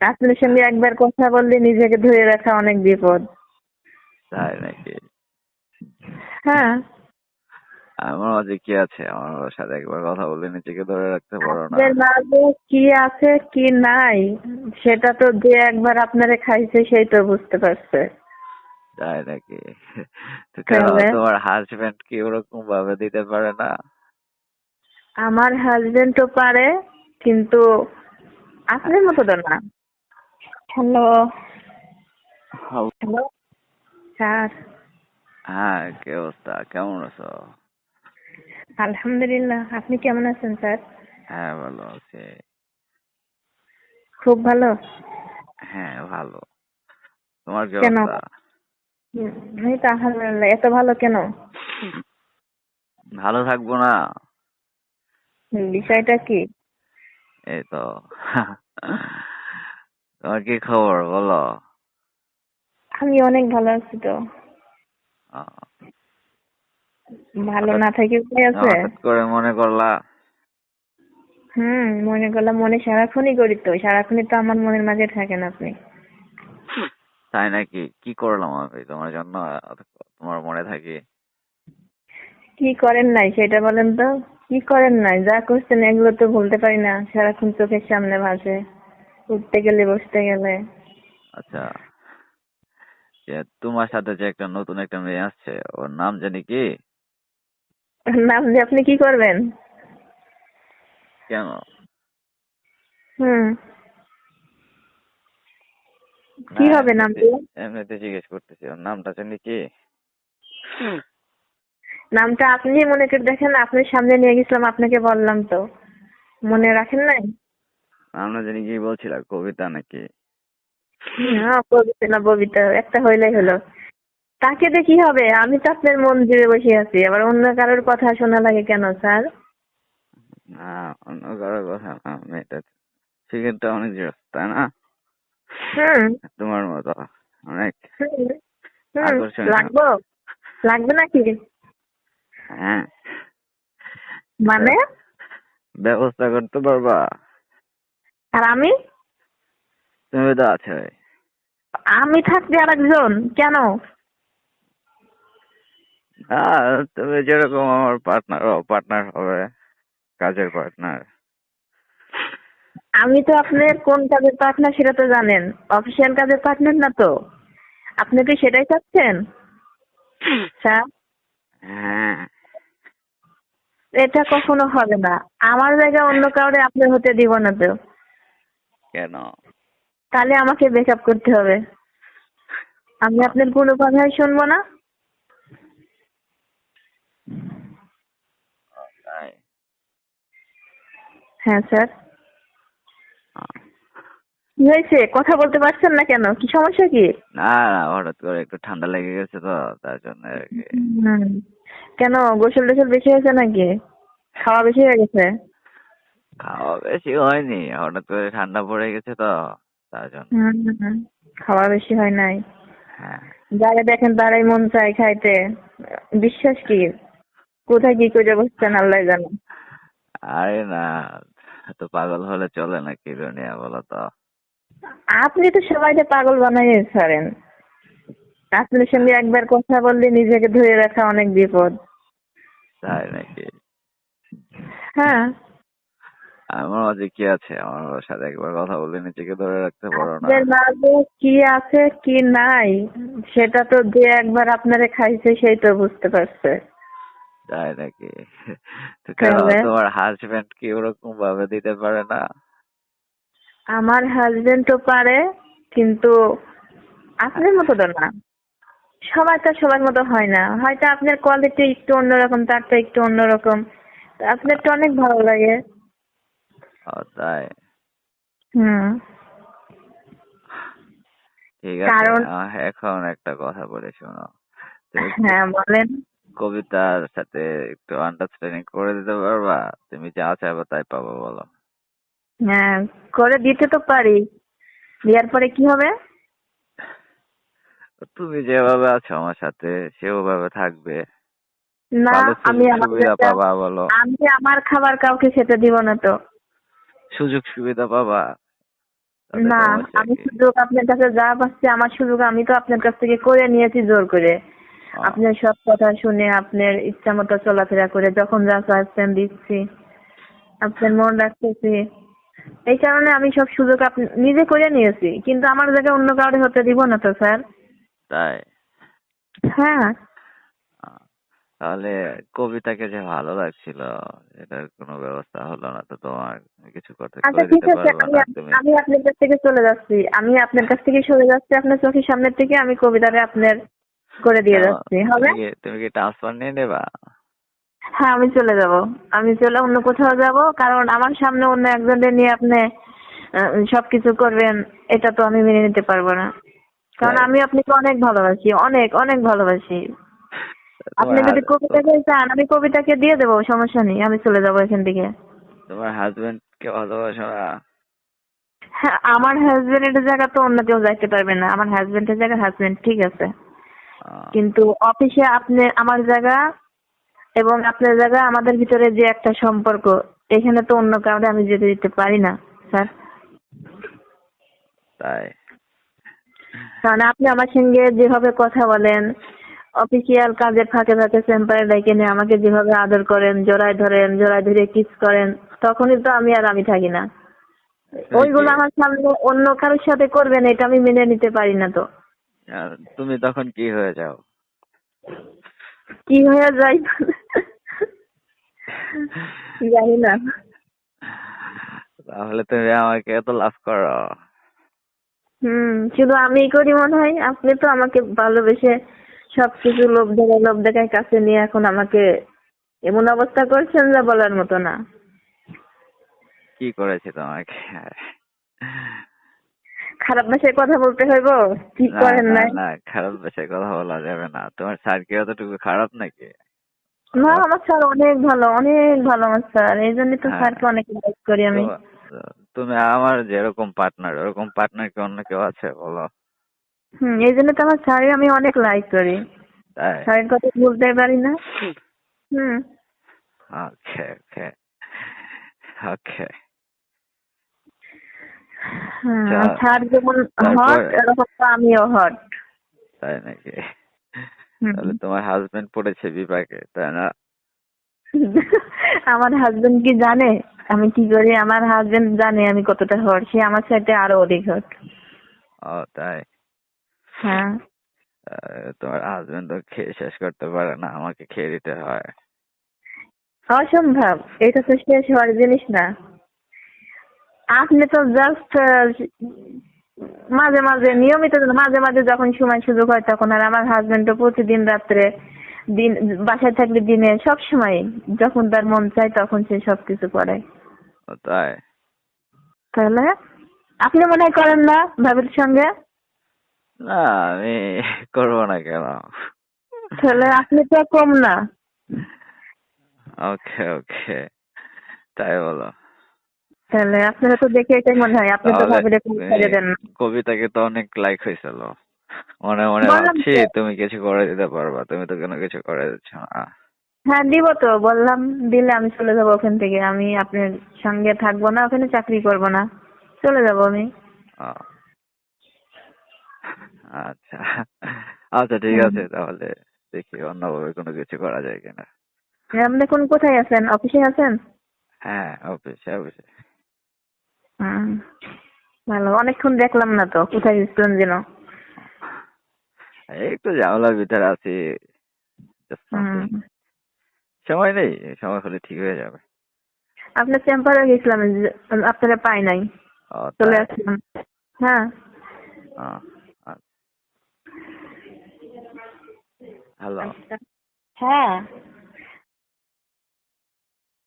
আপনার সঙ্গে একবার কথা বললে নিজেকে ধরে রাখা অনেক বিপদ। তাই নাকি? হ্যাঁ। আমার মাঝে কি আছে? আমার সাথে একবার কথা বলে নিজেকে ধরে রাখতে পারো না। মাঝে কি আছে কি নাই সেটা তো যে একবার আপনারে খাইছে সেই তো বুঝতে পারছে। তাই নাকি? তোমার হাজবেন্ড কি ওরকম ভাবে দিতে পারে না? আমার হাজবেন্ড তো পারে কিন্তু আপনার মতো তো না। হ্যালো। হ্যালো। স্যার। হ্যাঁ কি অবস্থা? কেমন আছো? আলহামদুলিল্লাহ আপনি কেমন আছেন স্যার? হ্যাঁ ভালো আছি। খুব ভালো? হ্যাঁ ভালো। তোমার কি কেন? অবস্থা? তো আলহামদুলিল্লাহ। এত ভালো কেন? ভালো থাকব না। বিষয়টা কি? এই তো। তোমার কি খবর? বলো। আমি অনেক ভালো আছি তো। ভালো না থাকি উপায় আছে? করে মনে করলা। হুম মনে করলাম মনে সারাক্ষণই করি তো সারাক্ষণই তো আমার মনের মাঝে থাকেন আপনি। তাই নাকি? কি করলাম আমি? তোমার জন্য তোমার মনে থাকি। কি করেন নাই সেটা বলেন তো? কি করেন নাই? যা করছেন এগুলো তো ভুলতে পারি না সারাক্ষণ চোখের সামনে ভাসে। উঠতে গেলে বসতে গেলে। আচ্ছা। যে তোমার সাথে যে একটা নতুন একটা মেয়ে আসছে ওর নাম জানি কি? নাম যে আপনি কি করবেন? কেন? হুম। কি হবে নাম এমনিতে জিজ্ঞেস করতেছি ওর নামটা জানি কি? নামটা আপনি মনে করে দেখেন আপনার সামনে নিয়ে গেছিলাম আপনাকে বললাম তো। মনে রাখেন নাই? নামটা জানি কি বলছিলা কবিতা নাকি? হ্যাঁ ববিতা না ববিতা একটা হইলেই হলো। তাকে কি হবে? আমি তো আপনার মন জুড়ে বসে আছি আবার অন্য কারোর কথা শোনা লাগে কেন স্যার? না অন্য কারও কথা না মেয়েটা সিগারেটটা অনেক জোর তাই না? তোমার মতো অনেক। লাগবো? লাগবে নাকি? হ্যাঁ। মানে? ব্যবস্থা করতে পারবা? আর আমি? তুমি তো আছে আমি থাকতে আর একজন কেন তুমি যেরকম আমার পার্টনার পার্টনার হবে কাজের পার্টনার আমি তো আপনার কোন কাজের পার্টনার সেটা তো জানেন। অফিসিয়াল কাজের পার্টনার না তো? আপনি কি সেটাই চাচ্ছেন? স্যার? হ্যাঁ। এটা কখনো হবে না। আমার জায়গায় অন্য কাউরে আপনি হতে দিব না তো। কেন? তাহলে আমাকে ব্রেকআপ করতে হবে। আমি আপনার কোনো কথাই শুনব না। হ্যাঁ স্যার। কি হয়েছে? কথা বলতে পারছেন না কেন? কি সমস্যা কি? না না হঠাৎ করে একটু ঠান্ডা লেগে গেছে তো তার জন্য আর কি। কেন? গোসল টোসল বেশি হয়েছে নাকি? খাওয়া বেশি হয়ে গেছে? খাওয়া বেশি হয়নি হঠাৎ করে ঠান্ডা পড়ে গেছে তো তার জন্য। খাওয়া বেশি হয় নাই। হ্যাঁ। যারা দেখেন তারাই মন চায় খাইতে বিশ্বাস কি? কোথায় কি করে বসছেন আল্লাহ জানে। আরে না তো পাগল হলে চলে না কি দুনিয়া বলো তো। আপনি তো সবাইকে পাগল বানাই ছাড়েন। আপনার সঙ্গে একবার কথা বললে নিজেকে ধরে রাখা অনেক বিপদ। তাই নাকি? হ্যাঁ। আমার মাঝে কি আছে? আমার সাথে একবার কথা বলে নিজেকে ধরে রাখতে পারো না। আপনার মাঝে কি আছে কি নাই? সেটা তো যে একবার আপনারে খাইছে সেই তো বুঝতে পারছে। তাই নাকি? তো কেন তাহলে? তোমার হাজবেন্ড কি ওরকম ভাবে দিতে পারে না? আমার হাজবেন্ড তো পারে কিন্তু আপনার মতো তো না। সবাই তো সবার মতো হয় না। হয়তো আপনার কোয়ালিটি একটু অন্যরকম তার তো একটু অন্যরকম। আপনার তো অনেক ভালো লাগে। ও তাই? হুম। ঠিক আছে কারণ- আহ, এখন একটা কথা বলে শোনো। তুমি হ্যাঁ বলেন। কবিতার সাথে একটু আন্ডারস্ট্যান্ডিং করে দিতে পারবা? তুমি যা চাইবা তাই পাবো বলো। হ্যাঁ করে দিতে তো পারি। দেওয়ার পরে কি হবে? তুমি যেভাবে আছো আমার সাথে সেভাবে থাকবে। না ভালো আমি আমার সুবিধা পাবা বলো। আমি আমার খাবার কাউকে খেতে দিব না তো। সুযোগ সুবিধা পাবা। না আমি সুযোগ আপনার কাছে যা পাচ্ছি আমার সুযোগ আমি তো আপনার কাছ থেকে করে নিয়েছি জোর করে। আপনার সব কথা শুনে আপনার ইচ্ছা মতো চলাফেরা করে যখন যা চাচ্ছেন দিচ্ছি। আপনার মন রাখতেছি। এই কারণে আমি সব সুযোগ নিজে করে নিয়েছি কিন্তু আমার জায়গায় অন্য কাউরে হতে দিব না তো স্যার। তাই? হ্যাঁ। তাহলে কবিতাকে যে ভালো লাগছিল এটার কোনো ব্যবস্থা হলো না তো তোমার? কিছু করতে আচ্ছা করে ঠিক দিতে আছে পারবে আমি না তুমি? আমি আপনার কাছ থেকে চলে যাচ্ছি। আমি আপনার কাছ থেকে সরে যাচ্ছি আপনার চোখের সামনের থেকে আমি কবিতাটা আপনার করে দিয়ে? যাচ্ছি হবে? তুমি কি- তুমি কি ট্রান্সফার নিয়ে নেবা? হ্যাঁ আমি চলে যাব। আমি চলে অন্য কোথাও যাব কারণ আমার সামনে অন্য একজনের নিয়ে আপনি আহ, সবকিছু করবেন এটা তো আমি মেনে নিতে পারব না। কারণ তাই? আমি আপনাকে অনেক ভালোবাসি অনেক অনেক ভালোবাসি। আপনি যদি কবিতাকে চান আমি কবিতাকে দিয়ে দেবো? সমস্যা নেই আমি চলে যাব এখান থেকে। তোমার হাজবেন্ড কে ভালোবাসো না? হ্যাঁ আমার হাজবেন্ডের জায়গা তো অন্য কেউ যাইতে পারবে না। আমার হাজবেন্ডের জায়গা হাজবেন্ড ঠিক আছে। কিন্তু অফিসে আপনি আমার জায়গা এবং আপনার জায়গা আমাদের ভিতরে যে একটা সম্পর্ক এখানে তো অন্য কাউকে আমি যেতে দিতে পারি না স্যার। তাই। কারণ আপনি আমার সঙ্গে যেভাবে কথা বলেন অফিসিয়াল কাজের ফাঁকে ফাঁকে চেম্বারে ডেকে নিয়ে আমাকে যেভাবে আদর করেন জড়ায় ধরেন জড়ায় ধরে কিস করেন তখনই তো আমি আর আমি থাকি না। ওইগুলো আমার সামনে অন্য কারোর সাথে করবেন এটা আমি মেনে নিতে পারি না তো। তুমি তখন কি হয়ে যাও? কি হয়ে যায় জানি না। তাহলে তুমি আমাকে এত লাভ করো। হুম শুধু আমি করি মনে হয় আপনি তো আমাকে ভালোবেসে সবকিছু লোভ দেখায় লোভ দেখায় কাছে নিয়ে এখন আমাকে এমন অবস্থা করছেন যা বলার মতো না। কি করেছি তোমাকে? খারাপ ভাষায় কথা বলতে হইব? কি করেন না, না খারাপ ভাষায় কথা বলা যাবে না। তোমার স্যার কি অতটুকু খারাপ নাকি? না আমার স্যার অনেক ভালো অনেক ভালো আমার স্যার। এই জন্য তো হ্যাঁ। স্যারকে অনেক লাইক করি আমি। তুমি আমার যেরকম পার্টনার ওরকম পার্টনার কি অন্য কেউ আছে? বলো। হুম এই জন্য তো আমার স্যারকে আমি অনেক লাইক করি। তাই? স্যারের কথা বলতে পারি না। হুম। ওকে ওকে ওকে স্যার যেমন হট এরকম তো আমিও হট তাই নাকি? তাহলে তোমার হাজবেন্ড পড়েছে বিপাকে তাই না? আমার হাজবেন্ড কি জানে? আমি কি করি? আমার হাজবেন্ড জানে আমি কতটা হট সে আমার সাথে আরও অধিক হট ও তাই। হ্যাঁ। আহ, তোমার হাজবেন্ড তো খেয়ে শেষ করতে পারে না আমাকে খেয়ে দিতে হয়। অসম্ভব এটা তো শেষ হওয়ার জিনিস না। আপনি তো জাস্ট মাঝে মাঝে নিয়মিত মাঝে মাঝে যখন সময় সুযোগ হয় তখন আর আমার হাজবেন্ড তো প্রতিদিন রাত্রে দিন বাসায় থাকলে দিনে সব সময় যখন তার মন চায় তখন সে সবকিছু করে। তাই? তাহলে আপনি মনে হয় করেন না ভাবির সঙ্গে? না আমি করব না কেন? তাহলে আপনি তো কম না। ওকে ওকে। তাই বলো। তাহলে আপনারা তো দেখে এটাই মনে হয় আপনি তো তাহলে ভাবিরে কম তুমি ছেড়ে দেন না। কবিতাকে তো অনেক লাইক হয়েছিল। মনে মনে ভাবছি তুমি কিছু করে দিতে পারবা তুমি তো কোনো কিছু করে দিচ্ছ না। হ্যাঁ দিব তো বললাম দিলে আমি চলে যাব ওখান থেকে। আমি আপনার সঙ্গে থাকব না ওখানে চাকরি করব না। চলে যাব আমি। আচ্ছা। আচ্ছা ঠিক আছে তাহলে দেখি অন্যভাবে কোনো কিছু করা যায় কিনা। আপনি কোন কোথায় আছেন? অফিসে আছেন? হ্যাঁ অফিসে অফিসে। হুম ভালো। অনেকক্ষণ দেখলাম না তো কোথায় গেছিলেন যেন? এই একটু ঝামেলার ভিতরে আছি. সময় নেই সময় হলে ঠিক হয়ে যাবে। আপনার চেম্বারে গেছিলাম আপনারা পাই নাই। চলে? আসলাম। হ্যাঁ। হ্যালো হ্যাঁ।